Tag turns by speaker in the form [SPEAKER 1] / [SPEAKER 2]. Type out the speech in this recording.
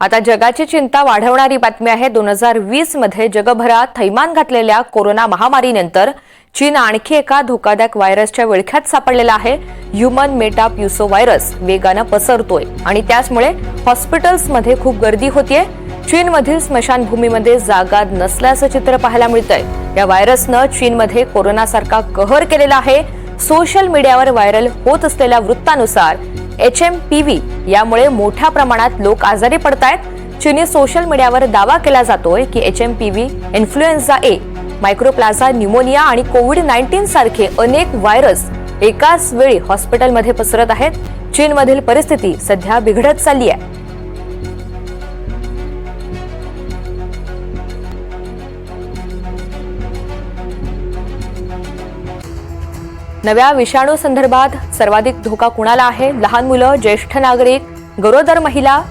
[SPEAKER 1] आता जगाची चिंता वाढवणारी बातमी आहे. दोन हजार वीसमध्ये जगभरात थैमान घातलेल्या कोरोना महामारीनंतर चीन आणखी एका धोकादायक व्हायरसच्या विळख्यात सापडलेला आहे. ह्युमन मेटाप्युसो व्हायरस वेगानं पसरतोय आणि त्याचमुळे हॉस्पिटल्समध्ये खूप गर्दी होतीये. चीनमधील स्मशानभूमीमध्ये जागा नसल्याचं चित्र पाहायला मिळतंय. या व्हायरसनं चीनमध्ये कोरोनासारखा कहर केलेला आहे. सोशल मीडियावर व्हायरल होत असलेल्या वृत्तानुसार एच एम पी व्ही यामुळे मोठ्या प्रमाणात लोक आजारी पडतायत. चीनी सोशल मीडियावर दावा केला जातोय की H M P V influenza A mycoplasma pneumonia आणि कोविड नाईन्टीन सारखे अनेक व्हायरस एकाच वेळी हॉस्पिटलमध्ये पसरत आहेत. चीनमधील परिस्थिती सध्या बिघडत चालली आहे. नव्या विषाणू संदर्भात सर्वाधिक धोका कुणाला आहे? लहान मुलं ज्येष्ठ नागरिक गरोदर महिला